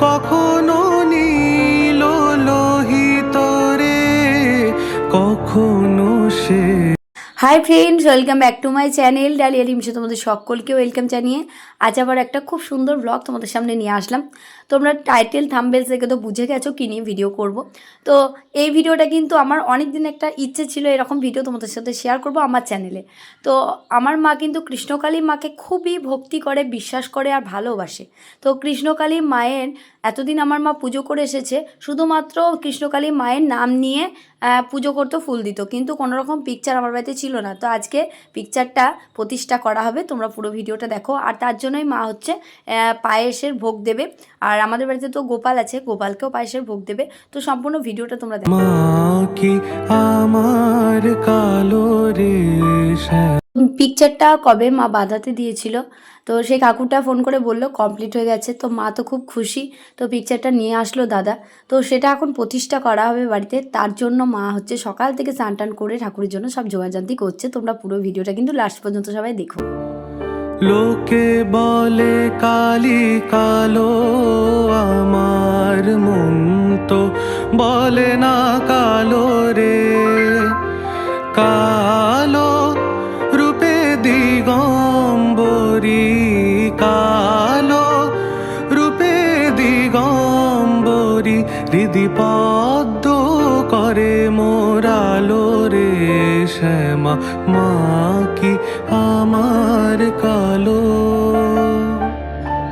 কখনো নীল লোহিত রে কখনো সে hi friends welcome back to my channel Dalia রিমসে তোমাদের সকলকে ওয়েলকাম জানিয়ে আজ আবার একটা খুব সুন্দর ব্লগ তোমাদের সামনে নিয়ে আসলাম। তোমরা টাইটেল থাম্বেল থেকে তো বুঝে গেছো কি নিয়ে ভিডিও করব। তো এই ভিডিওটা কিন্তু আমার অনেক দিন একটা ইচ্ছে ছিল এরকম ভিডিও তোমাদের সাথে শেয়ার করব আমার চ্যানেলে তো আমার মা কিন্তু কৃষ্ণকালী মাকে খুবই ভক্তি করে, বিশ্বাস করে আর ভালোবাসে। তো কৃষ্ণকালী মায়ের এতদিন আমার মা পুজো করে এসেছে, শুধুমাত্র কৃষ্ণকালী মায়ের নাম নিয়ে পুজো করতো, ফুল দিত। কিন্তু কোনো রকম পিকচার আমার বাড়িতে ছিল না। তো আজকে পিকচারটা প্রতিষ্ঠা করা হবে। তোমরা পুরো ভিডিওটা দেখো। আর তার জন্যই মা হচ্ছে পায়েসের ভোগ দেবে। আর আমাদের বাড়িতে তো গোপাল আছে, গোপালকেও পায়েসের ভোগ দেবে। তো সম্পূর্ণ ভিডিওটা তোমরা দেখো। আমার কালো রে পিকচারটা কবে মা বাঁধাতে দিয়েছিল? তো সেই কাকুটা ফোন করে বলল কমপ্লিট হয়ে গেছে। তো মা তো খুব খুশি। তো পিকচারটা নিয়ে আসলো দাদা। তো সেটা এখন প্রতিষ্ঠা করা হবে বাড়িতে। তার জন্য মা হচ্ছে সকাল থেকে স্নান টান করে ঠাকুরের জন্য সব জোগাড়জান্তি করছে। তোমরা পুরো ভিডিওটা কিন্তু লাস্ট পর্যন্ত সবাই দেখো। লোকে বলে, কালি কালো আমার মন তো বলে, না কালো রে, কালো দিগম্বরী হৃদি পদ্ম করে মোরালো রে শ্যামা, মা কি আমার কালো।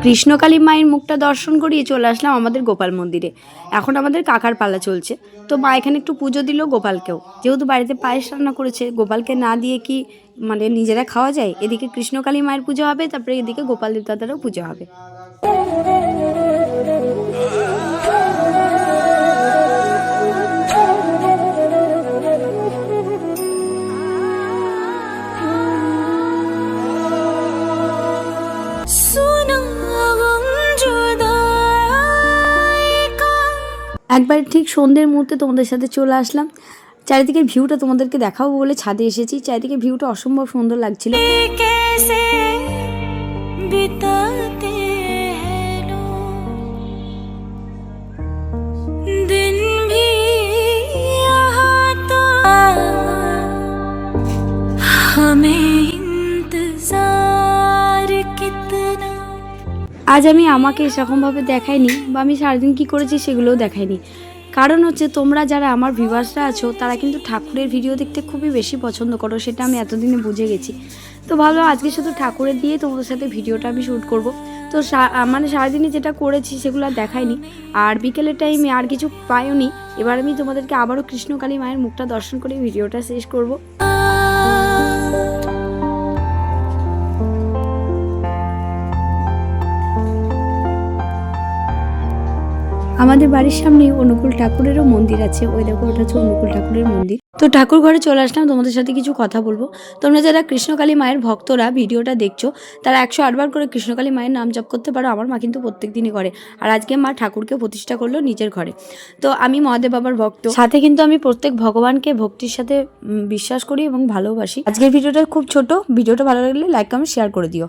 কৃষ্ণকালী মায়ের মুখটা দর্শন করিয়ে চলে আসলাম আমাদের গোপাল মন্দিরে। এখন আমাদের কাকার পালা চলছে। তো মা এখানে একটু পুজো দিল গোপালকেও। যেহেতু বাড়িতে পায়েস রান্না করেছে, গোপালকে না দিয়ে কি মানে নিজেরা খাওয়া যায়? এদিকে কৃষ্ণকালী মায়ের পুজো হবে, তারপরে এদিকে গোপাল দেবতাদেরও পুজো হবে। একবার ঠিক সন্ধ্যের মুহূর্তে তোমাদের সাথে চলে আসলাম। চারিদিকে ভিউটা তোমাদেরকে দেখাবো বলে ছাদে এসেছি। চারিদিকে ভিউটা অসম্ভব সুন্দর লাগছিল। আজ আমি আমাকে সেরকমভাবে দেখাইনি বা আমি সারাদিন কী করেছি সেগুলোও দেখাইনি কারণ হচ্ছে তোমরা যারা আমার ভিউয়ার্সরা আছো, তারা কিন্তু ঠাকুরের ভিডিও দেখতে খুবই বেশি পছন্দ করো, সেটা আমি এতদিনে বুঝে গেছি। তো ভালো আজকে শুধু ঠাকুরের দিয়ে তোমাদের সাথে ভিডিওটা আমি শ্যুট করব। তো মানে সারাদিনে যেটা করেছি সেগুলো আর দেখাইনি আর বিকেলের টাইমে আর কিছু পাইওনি। এবার আমি তোমাদেরকে আবারও কৃষ্ণকালী মায়ের মুখটা দর্শন করে ভিডিওটা শেষ করব। আমাদের বাড়ির সামনে অনুকূল ঠাকুরেরও মন্দির আছে। ওই দেখো, ওটা হচ্ছে অনুকূল ঠাকুরের মন্দির। তো ঠাকুর ঘরে চলে আসলাম, তোমাদের সাথে কিছু কথা বলব। তোমরা যারা কৃষ্ণকালী মায়ের ভক্তরা ভিডিওটা দেখছ, তারা একশো আটবার করে কৃষ্ণকালী মায়ের নাম জপ করতে পারো, আমার মা কিন্তু প্রত্যেক দিনই করে। আর আজকে মা ঠাকুরকে প্রতিষ্ঠা করল নিজের ঘরে। তো আমি মহাদেব বাবার ভক্ত। সাথে কিন্তু আমি প্রত্যেক ভগবানকে ভক্তির সাথে বিশ্বাস করি এবং ভালোবাসি। আজকের ভিডিওটা খুব ছোট, ভিডিওটা ভালো লাগলে লাইক কমেন্ট শেয়ার করে দিও।